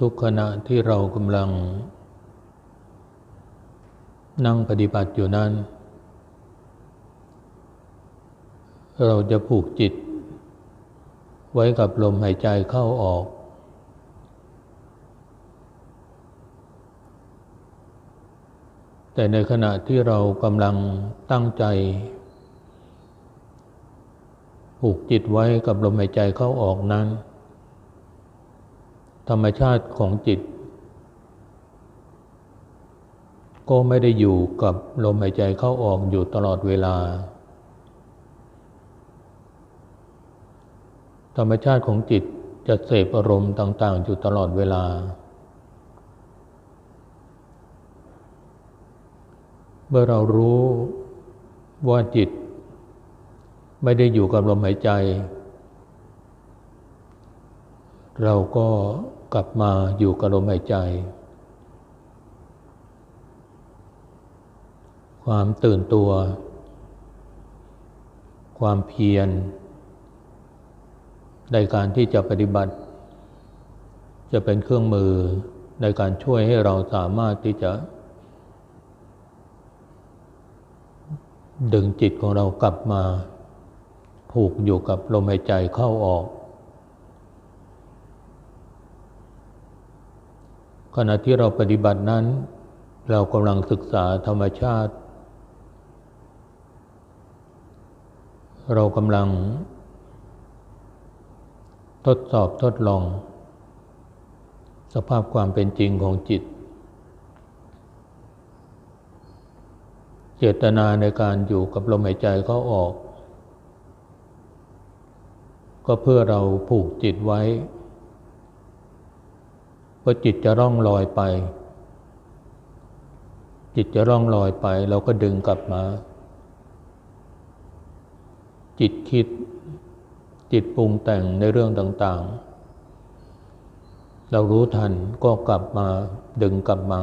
ทุกๆขณะที่เรากำลัง นั่งปฏิบัติอยู่นั้น เราจะผูกจิต ไว้กับลมหายใจเข้าออก แต่ในขณะที่เรากำลังตั้งใจ ผูกจิตไว้กับลมหายใจเข้าออกนั้น ธรรมชาติของจิต ก็ไม่ได้อยู่กับลมหายใจเข้าออกอยู่ตลอดเวลา ธรรมชาติของจิตจะเสพอารมณ์ต่าง ๆ อยู่ตลอดเวลา เมื่อเรารู้ว่าจิต ไม่ได้อยู่กับลมหายใจ เราก็กลับมาอยู่กับลมหายใจ ความตื่นตัว ความเพียร ในการที่จะปฏิบัติ จะเป็นเครื่องมือในการช่วยให้เราสามารถที่จะ ดึงจิตของเรากลับมา ผูกอยู่กับลมหายใจเข้าออก ขณะที่เราปฏิบัตินั้น เรากำลังศึกษาธรรมชาติ เรากำลัง ทดสอบทดลอง สภาพความเป็นจริงของจิต เจตนาในการอยู่กับลมหายใจเข้าออก ก็เพื่อเราผูกจิตไว้ พอจิตจะร่องลอยไป จิตจะร่องลอยไป เราก็ดึงกลับมา จิตคิด จิตปรุงแต่งในเรื่องต่าง ๆ เรารู้ทันก็กลับมาดึงกลับมา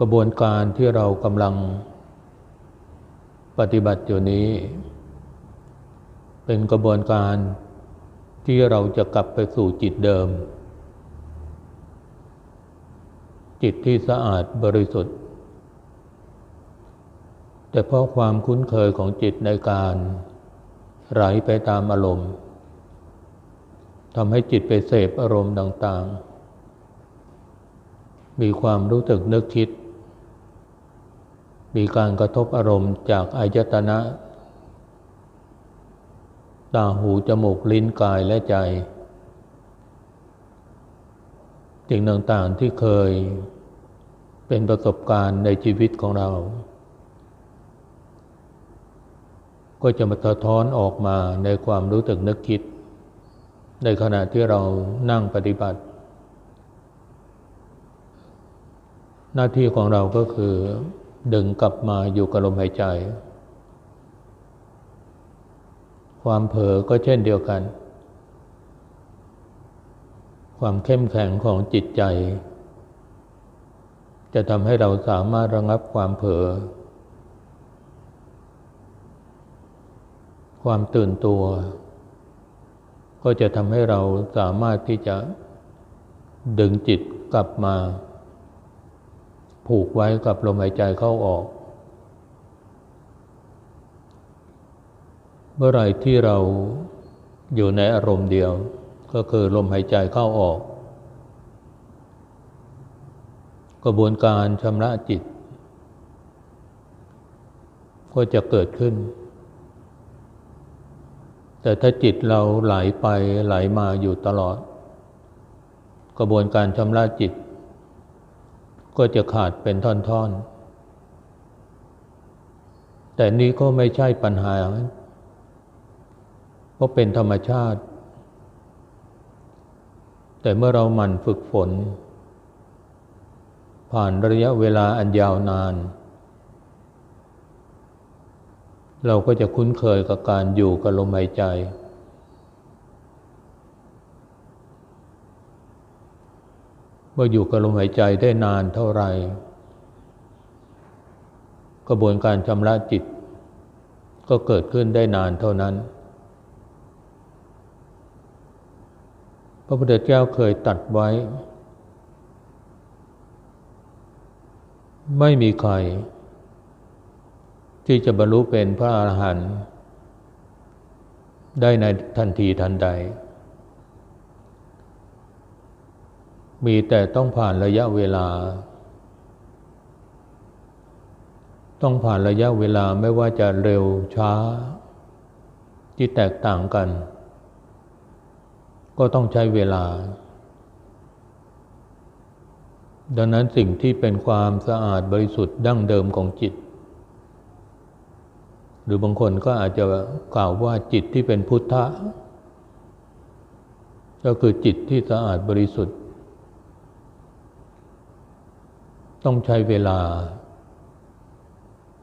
กระบวนการที่เรากำลังปฏิบัติอยู่นี้ เป็นกระบวนการ ที่เราจะกลับไปสู่จิตเดิม จิตที่สะอาดบริสุทธิ์ แต่เพราะความคุ้นเคยของจิตในการไหลไปตามอารมณ์ทำให้จิตไปเสพอารมณ์ต่าง ๆ มีความรู้สึกนึกคิด มีการกระทบอารมณ์จากอายตนะ ตาหูจมูกลิ้นกายและใจสิ่งต่างๆที่เคยเป็นประสบการณ์ในชีวิตของเรา ก็จะมาสะท้อนออกมาในความรู้สึกนึกคิด ในขณะที่เรานั่งปฏิบัติ หน้าที่ของเราก็คือดึงกลับมาอยู่กับลมหายใจ ความเผลอก็เช่นเดียวกัน ความเข้มแข็งของจิตใจ จะทำให้เราสามารถระงับความเผลอความตื่นตัว ก็จะทำให้เราสามารถที่จะดึงจิตกลับมา ผูกไว้กับลมหายใจเข้าออก เมื่อไรที่เราอยู่ในอารมณ์เดียว ก็คือลมหายใจเข้าออก กระบวนการชำระจิต ก็จะเกิดขึ้น แต่ถ้าจิตเราไหลไปไหลมาอยู่ตลอด กระบวนการชำระจิต ก็จะขาดเป็นท่อนๆ แต่นี้ก็ไม่ใช่ปัญหา เพราะเป็นธรรมชาติ แต่เมื่อเราหมั่นฝึกฝน ผ่านระยะเวลาอันยาวนาน เราก็จะคุ้นเคยกับการอยู่กับลมหายใจ เมื่ออยู่กับลมหายใจได้นานเท่าไรกระบวนการชำระจิตก็เกิดขึ้นได้นานเท่านั้น พระพุทธเจ้าเคยตัดไว้ ไม่มีใคร ที่จะบรรลุเป็นพระอรหันต์ได้ในทันทีทันใด มีแต่ต้องผ่านระยะเวลา ต้องผ่านระยะเวลาไม่ว่าจะเร็วช้า ที่แตกต่างกัน ก็ต้องใช้เวลา ดังนั้นสิ่งที่เป็นความสะอาดบริสุทธิ์ดั้งเดิมของจิต หรือบางคนก็อาจจะกล่าวว่าจิตที่เป็นพุทธะ ก็คือจิตที่สะอาดบริสุทธิ์ ต้องใช้เวลา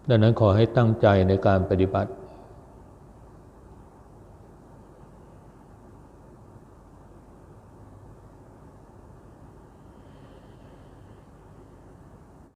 ดังนั้นขอให้ตั้งใจในการปฏิบัติ